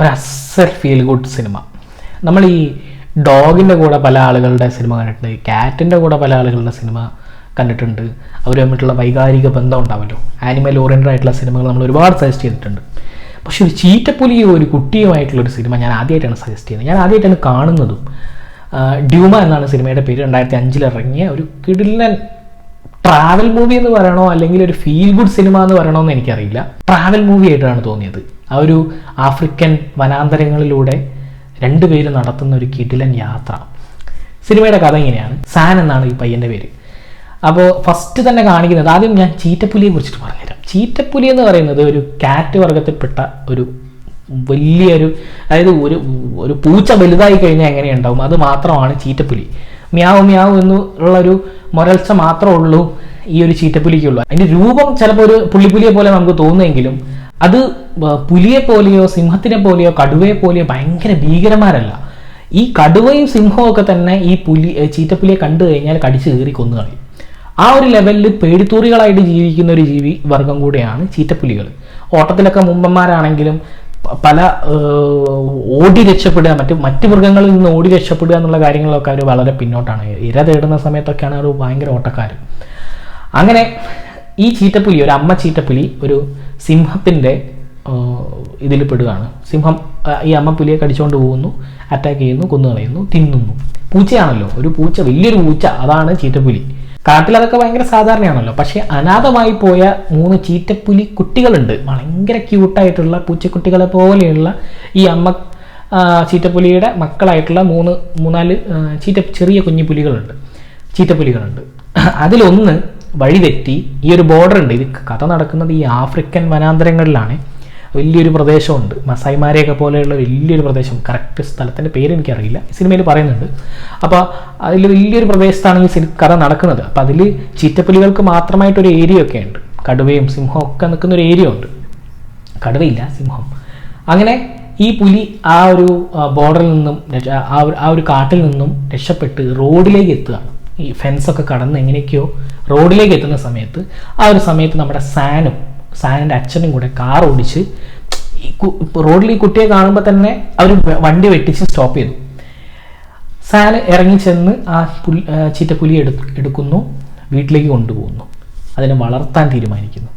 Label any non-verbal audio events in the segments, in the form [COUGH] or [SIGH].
ഒരു feel good cinema നമ്മൾ ഈ ഡോഗിന്റെ കൂടെ പല ആളുകളുടെ സിനിമ കണ്ടിട്ടുണ്ട്. ക്യാറ്റിന്റെ കൂടെ പല ആളുകളുടെ സിനിമ കണ്ടിട്ടുണ്ട്. അവർ തമ്മിലുള്ള വൈകാരിക ബന്ധം ഉണ്ടാവല്ലോ. ആനിമൽ ഓറിയന്റഡ് ആയിട്ടുള്ള സിനിമകൾ നമ്മൾ ഒരുപാട് സജസ്റ്റ് ചെയ്തിട്ടുണ്ട്. പക്ഷേ ഒരു ചീറ്റപ്പുലി ഒരു കുട്ടിയുമായിട്ടുള്ളൊരു സിനിമ ഞാൻ ആദ്യമായിട്ടാണ് സജസ്റ്റ് ചെയ്യുന്നത്. ഞാൻ ആദ്യമായിട്ടാണ് കാണുന്നതും. ഡ്യൂമ എന്നാണ് സിനിമയുടെ പേര്. രണ്ടായിരത്തി അഞ്ചിൽ ഇറങ്ങിയ ഒരു കിടിലൻ ട്രാവൽ മൂവി എന്ന് പറയണോ അല്ലെങ്കിൽ ഒരു ഫീൽ ഗുഡ് സിനിമ എന്ന് പറയണോ എന്ന് എനിക്കറിയില്ല. ട്രാവൽ മൂവി ആയിട്ടാണ് തോന്നിയത്. ആ ഒരു ആഫ്രിക്കൻ വനാന്തരങ്ങളിലൂടെ രണ്ടുപേരും നടത്തുന്ന ഒരു കിടിലൻ യാത്ര. സിനിമയുടെ കഥ ഇങ്ങനെയാണ്. സാൻ എന്നാണ് ഈ പയ്യന്റെ പേര്. അപ്പോൾ ഫസ്റ്റ് തന്നെ കാണിക്കുന്നത് ആദ്യം ഞാൻ ചീറ്റപ്പുലിയെ കുറിച്ചിട്ട് പറഞ്ഞുതരാം. ചീറ്റപ്പുലി എന്ന് പറയുന്നത് ഒരു കാറ്റ് വർഗത്തിൽപ്പെട്ട ഒരു വലിയൊരു അതായത് ഒരു ഒരു പൂച്ച വലുതായി കഴിഞ്ഞാൽ എങ്ങനെയുണ്ടാവും അത് മാത്രമാണ് ചീറ്റപ്പുലി. മ്യാവ് മ്യാവ് എന്നുള്ള ഒരു മുരൾച്ച മാത്രമേ ഉള്ളൂ ഈ ഒരു ചീറ്റപ്പുലിക്കുള്ളൂ. അതിന്റെ രൂപം ചിലപ്പോൾ ഒരു പുള്ളിപ്പുലിയെ പോലെ നമുക്ക് തോന്നുമെങ്കിലും അത് പുലിയെ പോലെയോ സിംഹത്തിനെ പോലെയോ കടുവയെ പോലെയോ ഭയങ്കര ഭീകരന്മാരല്ല. ഈ കടുവയും സിംഹവും ഒക്കെ തന്നെ ഈ പുലി ചീറ്റപ്പുലിയെ കണ്ടു കഴിഞ്ഞാൽ കടിച്ചു കയറി കൊന്നു കളയും. ആ ഒരു ലെവലിൽ പേടിത്തൂറികളായിട്ട് ജീവിക്കുന്ന ഒരു ജീവി വർഗം കൂടെയാണ് ചീറ്റപ്പുലികൾ. ഓട്ടത്തിലൊക്കെ മുമ്പന്മാരാണെങ്കിലും പല ഓടി രക്ഷപ്പെടുക മറ്റ് മറ്റ് മൃഗങ്ങളിൽ നിന്ന് ഓടി രക്ഷപ്പെടുക എന്നുള്ള കാര്യങ്ങളൊക്കെ അവർ വളരെ പിന്നോട്ടാണ്. ഇര തേടുന്ന സമയത്തൊക്കെയാണ് അവർ ഭയങ്കര ഓട്ടക്കാർ അങ്ങനെ ഈ ചീറ്റപ്പുലി ഒരു അമ്മ ചീറ്റപ്പുലി ഒരു സിംഹത്തിന്റെ ഇതിൽ പെടുകയാണ്. സിംഹം ഈ അമ്മ പുലിയെ കടിച്ചുകൊണ്ട് പോകുന്നു അറ്റാക്ക് ചെയ്യുന്നു കൊന്നു കളയുന്നു തിന്നുന്നു. പൂച്ചയാണല്ലോ. ഒരു പൂച്ച വലിയൊരു പൂച്ച അതാണ് ചീറ്റപ്പുലി. കാട്ടിൽ അതൊക്കെ ഭയങ്കര സാധാരണയാണല്ലോ. പക്ഷേ അനാഥമായി പോയ മൂന്ന് ചീറ്റപ്പുലി കുട്ടികളുണ്ട്. ഭയങ്കര ക്യൂട്ടായിട്ടുള്ള പൂച്ചക്കുട്ടികളെ പോലെയുള്ള ഈ അമ്മ ചീറ്റപ്പുലിയുടെ മക്കളായിട്ടുള്ള മൂന്ന് മൂന്നാൽ ചീറ്റ ചെറിയ കുഞ്ഞു പുലികളുണ്ട് ചീറ്റപ്പുലികളുണ്ട്. അതിലൊന്ന് വഴിതെറ്റി ഈ ഒരു ബോർഡർ ഉണ്ട്. ഇത് കഥ നടക്കുന്നത് ഈ ആഫ്രിക്കൻ വനാന്തരങ്ങളിലാണ്. വലിയൊരു പ്രദേശമുണ്ട്. മസായിമാരെയൊക്കെ പോലെയുള്ള വലിയൊരു പ്രദേശം. കറക്റ്റ് സ്ഥലത്തിന്റെ പേര് എനിക്കറിയില്ല. സിനിമയിൽ പറയുന്നുണ്ട്. അപ്പോൾ അതിൽ വലിയൊരു പ്രദേശത്താണ് ഈ കഥ നടക്കുന്നത്. അപ്പോൾ അതിൽ ചീറ്റപ്പുലികൾക്ക് മാത്രമായിട്ടൊരു ഏരിയ ഒക്കെ ഉണ്ട്. കടുവയും സിംഹവും ഒക്കെ നിൽക്കുന്ന ഒരു ഏരിയ ഉണ്ട്. കടുവയില്ല സിംഹം. അങ്ങനെ ഈ പുലി ആ ഒരു ബോർഡറിൽ നിന്നും ആ ഒരു കാട്ടിൽ നിന്നും രക്ഷപ്പെട്ട് റോഡിലേക്ക് എത്തുകയാണ് ഈ ഫെൻസൊക്കെ കടന്ന് എങ്ങനെയൊക്കെയോ റോഡിലേക്ക് എത്തുന്ന സമയത്ത് ആ ഒരു സമയത്ത് നമ്മുടെ സാനും സാനിന്റെ അച്ഛനും കൂടെ കാർ ഓടിച്ച് ഈ റോഡിൽ ഈ കുട്ടിയെ കാണുമ്പോൾ തന്നെ അവർ വണ്ടി വെട്ടിച്ച് സ്റ്റോപ്പ് ചെയ്തു. സാന് ഇറങ്ങി ചെന്ന് ആ പുലി ചീറ്റപ്പുലി എടു എടുക്കുന്നു വീട്ടിലേക്ക് കൊണ്ടുപോകുന്നു. അതിനെ വളർത്താൻ തീരുമാനിക്കുന്നു.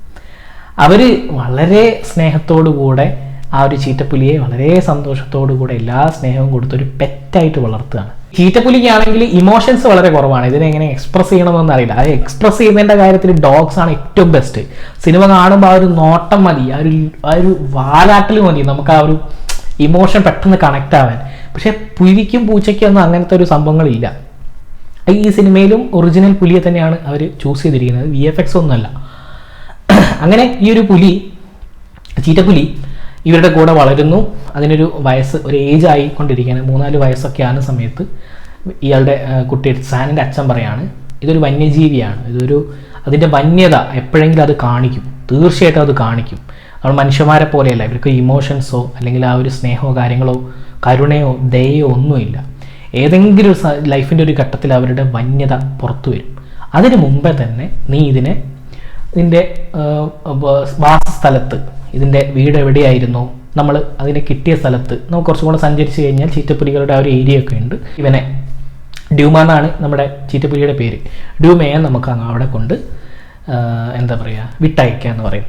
അവർ വളരെ സ്നേഹത്തോടു കൂടെ ആ ഒരു ചീറ്റപ്പുലിയെ വളരെ സന്തോഷത്തോടു കൂടെ എല്ലാ സ്നേഹവും കൊടുത്തൊരു പെറ്റായിട്ട് വളർത്തുകയാണ്. ചീറ്റപ്പുലിക്കാണെങ്കിൽ ഇമോഷൻസ് വളരെ കുറവാണ്. ഇതിനെ എങ്ങനെ എക്സ്പ്രസ് ചെയ്യണമെന്ന് അറിയില്ല. അത് എക്സ്പ്രസ് ചെയ്യുന്നതിന്റെ കാര്യത്തിൽ ഡോഗ്സ് ആണ് ഏറ്റവും ബെസ്റ്റ് സിനിമ കാണുമ്പോൾ ആ ഒരു നോട്ടം മതി. ആ ഒരു ആ ഒരു വാലാട്ടൽ മതി. നമുക്ക് ആ ഒരു ഇമോഷൻ പെട്ടെന്ന് കണക്ട് ആവാൻ. പക്ഷേ പുലിക്കും പൂച്ചയ്ക്കും ഒന്നും അങ്ങനത്തെ ഒരു സംഭവങ്ങളില്ല. ഈ സിനിമയിലും ഒറിജിനൽ പുലിയെ തന്നെയാണ് അവർ ചൂസ് ചെയ്തിരിക്കുന്നത്. വി എഫ് എക്സ് ഒന്നുമല്ല. [CLEARS THROAT] അങ്ങനെ ഈ ഒരു പുലി ചീറ്റപ്പുലി ഇവരുടെ കൂടെ വളരുന്നു. അതിനൊരു വയസ്സ് ഒരു ഏജ് ആയിക്കൊണ്ടിരിക്കുകയാണ്. മൂന്നാൽ വയസ്സൊക്കെ ആകുന്ന സമയത്ത് ഇയാളുടെ കുട്ടി സാനിന്റെ അച്ഛൻ പറയാണ് ഇതൊരു വന്യജീവിയാണ്. ഇതൊരു അതിന്റെ വന്യത എപ്പോഴെങ്കിലും അത് കാണിക്കും. തീർച്ചയായിട്ടും അത് കാണിക്കും. അവൾ മനുഷ്യന്മാരെ പോലെയല്ല. ഇവർക്ക് ഇമോഷൻസോ അല്ലെങ്കിൽ ആ ഒരു സ്നേഹമോ കാര്യങ്ങളോ കരുണയോ ദയയോ ഒന്നുമില്ല. ഏതെങ്കിലും ഒരു ലൈഫിന്റെ ഒരു ഘട്ടത്തിൽ അവരുടെ വന്യത പുറത്തു വരും. അതിനു മുമ്പേ തന്നെ നീ ഇതിനെ ഇതിന്റെ വാസസ്ഥലത്ത് ഇതിന്റെ വീട് എവിടെയായിരുന്നു നമ്മൾ അതിനെ കിട്ടിയ സ്ഥലത്ത് നമുക്ക് കുറച്ചും കൂടെ സഞ്ചരിച്ച് കഴിഞ്ഞാൽ ചീറ്റപ്പുലികളുടെ ആ ഒരു ഏരിയ ഒക്കെ ഉണ്ട്. ഇവനെ ഡ്യൂമ എന്നാണ് നമ്മുടെ ചീറ്റപ്പുലിയുടെ പേര്. ഡ്യൂമയെ നമുക്ക് അവിടെ കൊണ്ട് എന്താ പറയുക വിട്ടയക്കുക എന്ന് പറയും.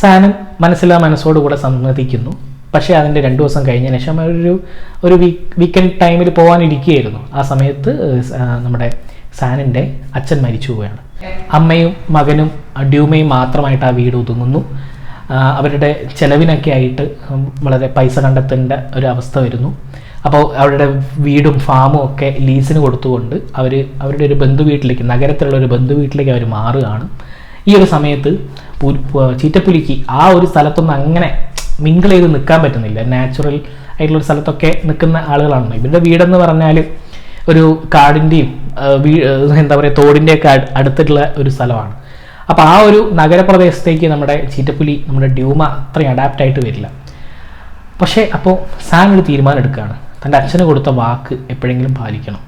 സാനം മനസ്സിലാ മനസ്സോടുകൂടെ സമ്മതിക്കുന്നു. പക്ഷേ അതിന്റെ രണ്ട് ദിവസം കഴിഞ്ഞതിന് ശേഷം ഒരു ഒരു വീക്ക് വീക്കെൻഡ് ടൈമിൽ പോകാനിരിക്കുകയായിരുന്നു ആ സമയത്ത് നമ്മുടെ സാനിന്റെ അച്ഛൻ മരിച്ചു പോവുകയാണ്. അമ്മയും മകനും ഡ്യൂമയും മാത്രമായിട്ട് ആ വീട് ഒതുങ്ങുന്നു. അവരുടെ ചെലവിനൊക്കെ ആയിട്ട് വളരെ പൈസ കണ്ടെത്തേണ്ട ഒരു അവസ്ഥ വരുന്നു. അപ്പോൾ അവരുടെ വീടും ഫാമും ഒക്കെ ലീസിന് കൊടുത്തുകൊണ്ട് അവർ അവരുടെ ഒരു ബന്ധു വീട്ടിലേക്ക് നഗരത്തിലുള്ള ഒരു ബന്ധു വീട്ടിലേക്ക് അവർ മാറുകയാണ്. ഈ ഒരു സമയത്ത് ചീറ്റപ്പുലിക്ക് ആ ഒരു സ്ഥലത്തൊന്നും അങ്ങനെ മിങ്കിൾ ചെയ്ത് നിൽക്കാൻ പറ്റുന്നില്ല. നാച്ചുറൽ ആയിട്ടുള്ള ഒരു സ്ഥലത്തൊക്കെ നിൽക്കുന്ന ആളുകളാണ്. ഇവരുടെ വീടെന്ന് പറഞ്ഞാൽ ഒരു കാടിന്റെയും എന്താ പറയുക തോടിന്റെയൊക്കെ അട്- അടുത്തിട്ടുള്ള ഒരു സ്ഥലമാണ്. അപ്പോൾ ആ ഒരു നഗരപ്രദേശത്തേക്ക് നമ്മുടെ ചീറ്റപ്പുലി നമ്മുടെ ഡ്യൂമ അത്രയും അഡാപ്റ്റ് ആയിട്ട് വരില്ല. പക്ഷേ അപ്പോൾ സാൻ ഒരു തീരുമാനം എടുക്കുകയാണ് തന്റെ അച്ഛന് കൊടുത്ത വാക്ക് എപ്പോഴെങ്കിലും പാലിക്കണം.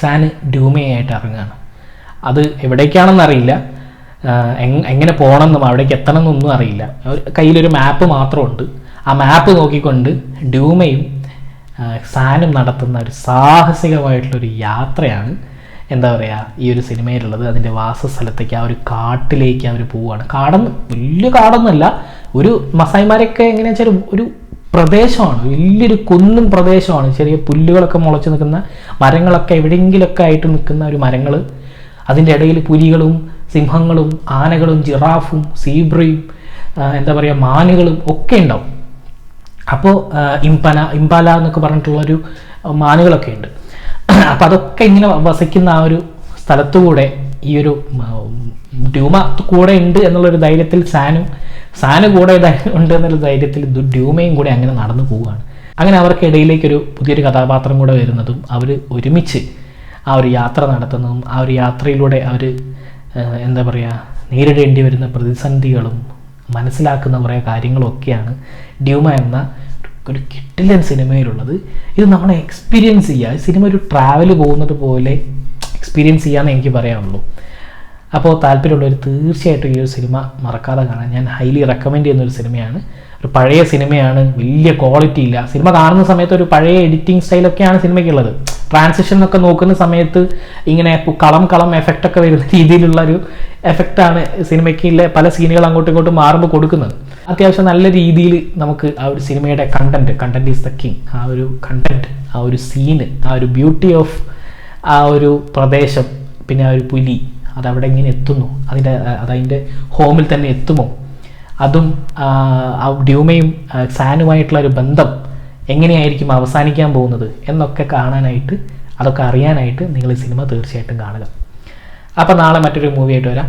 സാന് ഡ്യൂമയായിട്ട് ഇറങ്ങുകയാണ്. അത് എവിടേക്കാണെന്ന് അറിയില്ല. എങ്ങനെ പോകണമെന്നും അവിടേക്ക് എത്തണം എന്നൊന്നും അറിയില്ല കയ്യിലൊരു മാപ്പ് മാത്രമുണ്ട്. ആ മാപ്പ് നോക്കിക്കൊണ്ട് ഡ്യൂമയും സാനും നടത്തുന്ന ഒരു സാഹസികമായിട്ടുള്ളൊരു യാത്രയാണ് എന്താ പറയുക ഈ ഒരു സിനിമയിലുള്ളത്. അതിന്റെ വാസസ്ഥലത്തേക്ക് ആ ഒരു കാട്ടിലേക്ക് അവർ പോവുകയാണ്. കാടൊന്നും വലിയ കാടൊന്നുമല്ല. ഒരു മസായിമാരൊക്കെ എങ്ങനെയാ വെച്ചാൽ ഒരു പ്രദേശമാണ്. വലിയൊരു കുന്നും പ്രദേശമാണ്. ചെറിയ പുല്ലുകളൊക്കെ മുളച്ച് നിൽക്കുന്ന മരങ്ങളൊക്കെ എവിടെയെങ്കിലുമൊക്കെ ആയിട്ട് നിൽക്കുന്ന ഒരു മരങ്ങൾ അതിന്റെ ഇടയിൽ പുലികളും സിംഹങ്ങളും ആനകളും ജിറാഫും സീബ്രയും എന്താ പറയുക മാനുകളും ഒക്കെ ഉണ്ടാവും. അപ്പോൾ ഇംപന ഇംപാല എന്നൊക്കെ പറഞ്ഞിട്ടുള്ളൊരു മാനുകളൊക്കെ ഉണ്ട്. അപ്പോൾ അതൊക്കെ ഇങ്ങനെ വസിക്കുന്ന ആ ഒരു സ്ഥലത്തുകൂടെ ഈ ഒരു ഡ്യൂമ കൂടെ ഉണ്ട് എന്നുള്ളൊരു ധൈര്യത്തിൽ സാനും സാന് കൂടെ ഉണ്ട് എന്നുള്ള ധൈര്യത്തിൽ ഡ്യൂമയും കൂടെ അങ്ങനെ നടന്നു പോവുകയാണ്. അങ്ങനെ അവർക്കിടയിലേക്കൊരു പുതിയൊരു കഥാപാത്രം കൂടെ വരുന്നതും അവർ ഒരുമിച്ച് ആ ഒരു യാത്ര നടത്തുന്നതും ആ ഒരു യാത്രയിലൂടെ അവർ എന്താ പറയുക നേരിടേണ്ടി വരുന്ന പ്രതിസന്ധികളും മനസ്സിലാക്കുന്ന കുറേ കാര്യങ്ങളൊക്കെയാണ് ഡ്യൂമ എന്ന ഒരു കിട്ടില്ല സിനിമയിലുള്ളത്. ഇത് നമ്മളെ എക്സ്പീരിയൻസ് ചെയ്യുക. സിനിമ ഒരു ട്രാവൽ പോകുന്നത് പോലെ എക്സ്പീരിയൻസ് ചെയ്യാമെന്ന് എനിക്ക് പറയാനുള്ളൂ. അപ്പോൾ താല്പര്യമുള്ളവർ തീർച്ചയായിട്ടും ഈ ഒരു സിനിമ മറക്കാതെ കാണാൻ ഞാൻ ഹൈലി റെക്കമെൻഡ് ചെയ്യുന്ന ഒരു സിനിമയാണ്. ഒരു പഴയ സിനിമയാണ് വലിയ ക്വാളിറ്റി ഇല്ല. സിനിമ കാണുന്ന സമയത്ത് ഒരു പഴയ എഡിറ്റിംഗ് സ്റ്റൈലൊക്കെയാണ് സിനിമയ്ക്കുള്ളത്. ട്രാൻസിഷൻ ഒക്കെ നോക്കുന്ന സമയത്ത് ഇങ്ങനെ കളം കളം എഫക്റ്റ് ഒക്കെ വരുന്ന രീതിയിലുള്ള ഒരു എഫക്റ്റാണ് സിനിമയ്ക്കുള്ള പല സീനുകൾ അങ്ങോട്ടും ഇങ്ങോട്ടും മാറുമ്പോൾ കൊടുക്കുന്നത്. അത്യാവശ്യം നല്ല രീതിയിൽ നമുക്ക് ആ ഒരു സിനിമയുടെ content content is the king ആ ഒരു കണ്ടന്റ് ആ ഒരു സീന് ആ ഒരു ബ്യൂട്ടി ഓഫ് ആ ഒരു പ്രദേശം പിന്നെ ആ ഒരു പുലി അതവിടെ ഇങ്ങനെ എത്തുന്നു. അതിന്റെ അതതിന്റെ ഹോമിൽ തന്നെ എത്തുമോ? അതും ഡ്യൂമയും സാനുമായിട്ടുള്ള ഒരു ബന്ധം എങ്ങനെയായിരിക്കും അവസാനിക്കാൻ പോകുന്നത് എന്നൊക്കെ കാണാനായിട്ട് അതൊക്കെ അറിയാനായിട്ട് നിങ്ങൾ ഈ സിനിമ തീർച്ചയായിട്ടും കാണുക. അപ്പോൾ നാളെ മറ്റൊരു മൂവിയായിട്ട് വരാം.